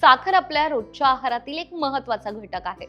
साखर आपल्या रोजच्या आहारातील एक महत्त्वाचा घटक आहे.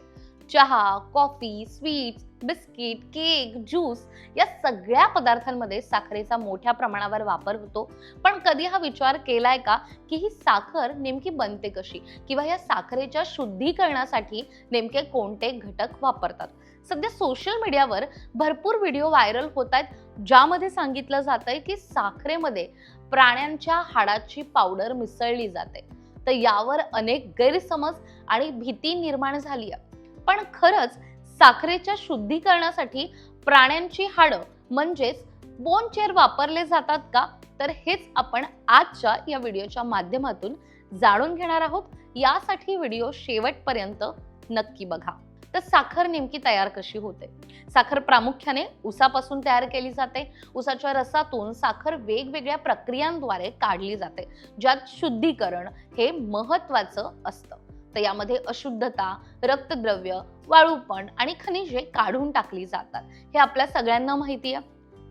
चहा coffee sweets biscuit cake juice या सगळ्या पदार्थांमध्ये साखरेचा मोठ्या प्रमाणावर वापर होतो. पण कधी हा विचार केलाय का की ही साखर नेमकी बनते कशी? किंवा या साखरेच्या शुद्धीकरणासाठी नेमके कोणते घटक वापरतात? सध्या सोशल मीडियावर भरपूर व्हिडिओ व्हायरल होत आहेत ज्यामध्ये सांगितलं जात आहे की साखरेमध्ये प्राण्यांच्या हाडाची पावडर मिसळली जाते. तर यावर अनेक गैरसमज आणि भीती निर्माण झाली आहे. पण खरंच साखरेच्या शुद्धीकरणासाठी प्राण्यांची हाडं म्हणजेच बोन चेअर वापरले जातात का? तर हेच आपण आजच्या या व्हिडिओच्या माध्यमातून जाणून घेणार आहोत. यासाठी व्हिडिओ शेवटपर्यंत नक्की बघा. तर साखर नेमकी तयार कशी होते? साखर प्रामुख्याने उसापासून तयार केली जाते. उसाच्या रसातून साखर वेगवेगळ्या प्रक्रियांद्वारे काढली जाते. ज्यात शुद्धीकरण हे महत्वाचं असतं. तर यामध्ये अशुद्धता रक्तद्रव्य वाळूपण आणि खनिजे काढून टाकली जातात. हे आपल्या सगळ्यांना माहिती आहे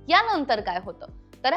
यानंतर काय होतं? तर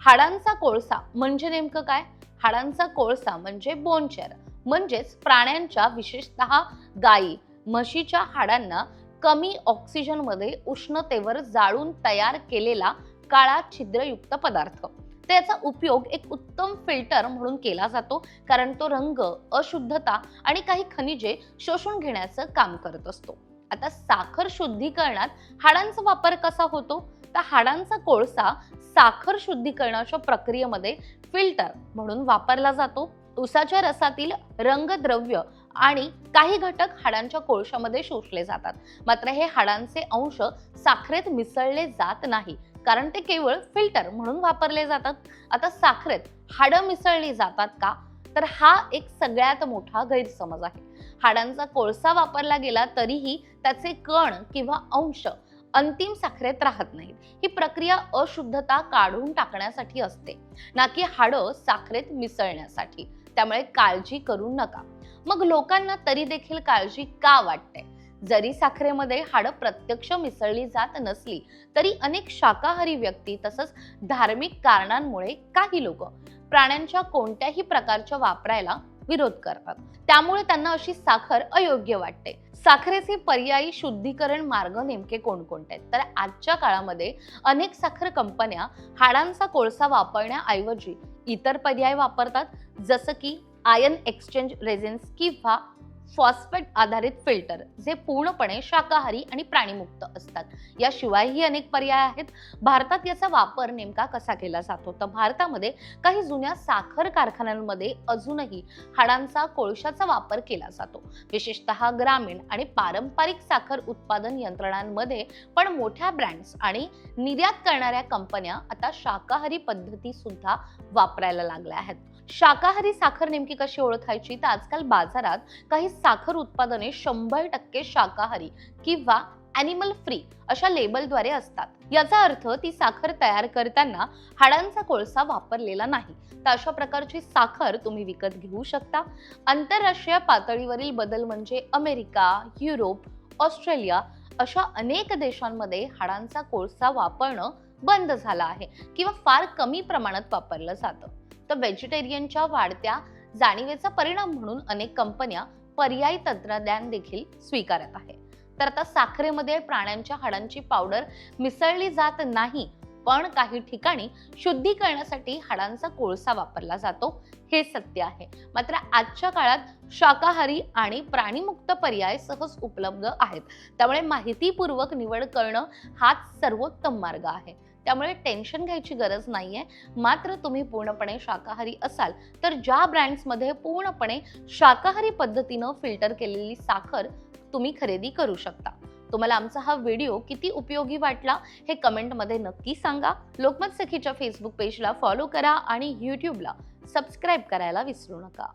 हाडांचा कोळसा म्हणजे नेमकं काय? हाडांचा कोळसा म्हणजे बोनचेर म्हणजेच प्राण्यांच्या विशेषतः गायी. म्हशीच्या हाडांना कमी ऑक्सिजनमध्ये उष्णतेवर जाळून तयार केलेला काळा छिद्रयुक्त पदार्थ. त्याचा उपयोग एक उत्तम फिल्टर म्हणून केला जातो कारण तो रंग अशुद्धता आणि काही खनिजे शोषून घेण्याचं काम करत असतो. आता साखर शुद्धीकरणात हाडांचा वापर कसा होतो? तर हाडांचा कोळसा साखर शुद्धीकरणाच्या प्रक्रियेमध्ये फिल्टर म्हणून वापरला जातो. उसाच्या रसातील रंगद्रव्य आणि काही घटक हाडांच्या कोळशामध्ये शोषले जातात. मात्र हे हाडांचे अंश साखरेत मिसळले जात नाही. कारण ते केवळ फिल्टर म्हणून वापरले जातात. आता साखरेत हाडं मिसळली जातात का? तर हा एक सगळ्यात मोठा गैरसमज आहे. हाडांचा कोळसा वापरला गेला तरीही त्याचे कण किंवा अंश अंतिम साखरेत राहत नाहीत. ही प्रक्रिया अशुद्धता काढून टाकण्यासाठी असते. ना की हाडं साखरेत मिसळण्यासाठी. त्यामुळे काळजी करू नका. मग लोकांना तरी देखील काळजी का वाटते? जरी साखरेमध्ये हाडं प्रत्यक्ष मिसळली जात नसली तरी अनेक शाकाहारी व्यक्ती तसंच धार्मिक कारणांमुळे काही लोक प्राण्यांच्या कोणत्याही प्रकारच्या वापरायला विरोध करतात. त्यामुळे त्यांना अशी साखर अयोग्य वाटते. साखरेचे पर्यायी शुद्धीकरण मार्ग नेमके कोणकोणते आहेत? तर आजच्या काळामध्ये अनेक साखर कंपन्या हाडांचा कोळसा वापरण्याऐवजी इतर पर्याय वापरतात. जसं की आयन एक्सचेंज रेझिन्स किंवा फॉस्फेट आधारित फिल्टर जे पूर्णपणे शाकाहारी आणि प्राणीमुक्त असतात. याशिवायही अनेक पर्याय आहेत. भारतात याचा वापर नेमका कसा केला जातो? तर भारतामध्ये काही जुन्या साखर कारखान्यांमध्ये अजूनही हाडांचा कोळशाचा वापर केला जातो. विशेषतः ग्रामीण आणि पारंपरिक साखर उत्पादन यंत्रणांमध्ये पण मोठ्या ब्रँड्स आणि निर्यात करणाऱ्या कंपन्या आता शाकाहारी पद्धती सुद्धा वापरायला लागल्या आहेत. शाकाहारी साखर नेमकी कशी ओळखायची? तर आजकाल बाजारात काही साखर उत्पादने शंभर टक्के शाकाहारी किंवा अॅनिमल फ्री अशा लेबलद्वारे असतात. याचा अर्थ ती साखर तयार करताना हाडांचा कोळसा वापरलेला नाही. तर अशा प्रकारची साखर तुम्ही विकत घेऊ शकता. आंतरराष्ट्रीय पातळीवरील बदल म्हणजे अमेरिका युरोप ऑस्ट्रेलिया अशा अनेक देशांमध्ये हाडांचा कोळसा वापरणं बंद झाला आहे किंवा फार कमी प्रमाणात वापरलं जातं. तर व्हेजिटेरियनच्या वाढत्या जाणीवेचा परिणाम म्हणून अनेक कंपन्या पर्यायी तंत्रज्ञान देखील स्वीकारत आहे तर आता साखरेमध्ये प्राण्यांच्या हाडांची पावडर मिसळली जात नाही पण काही ठिकाणी शुद्धीकरणासाठी हाडांचा कोळसा वापरला जातो हे सत्य आहे. मात्र आजच्या काळात शाकाहारी आणि प्राणीमुक्त पर्याय सहज उपलब्ध आहेत. त्यामुळे माहितीपूर्वक निवड करणं हाच सर्वोत्तम मार्ग आहे. त्यामुळे टेन्शन घ्यायची गरज नाहीये. मात्र तुम्ही पूर्णपणे शाकाहारी असाल तर ज्या ब्रँड्समध्ये पूर्णपणे शाकाहारी पद्धतीनं फिल्टर केलेली साखर तुम्ही खरेदी करू शकता. तुम्हाला आमचा हा व्हिडिओ किती उपयोगी वाटला हे कमेंटमध्ये नक्की सांगा. लोकमत सखीच्या फेसबुक पेजला फॉलो करा आणि यूट्यूबला सबस्क्राईब करायला विसरू नका.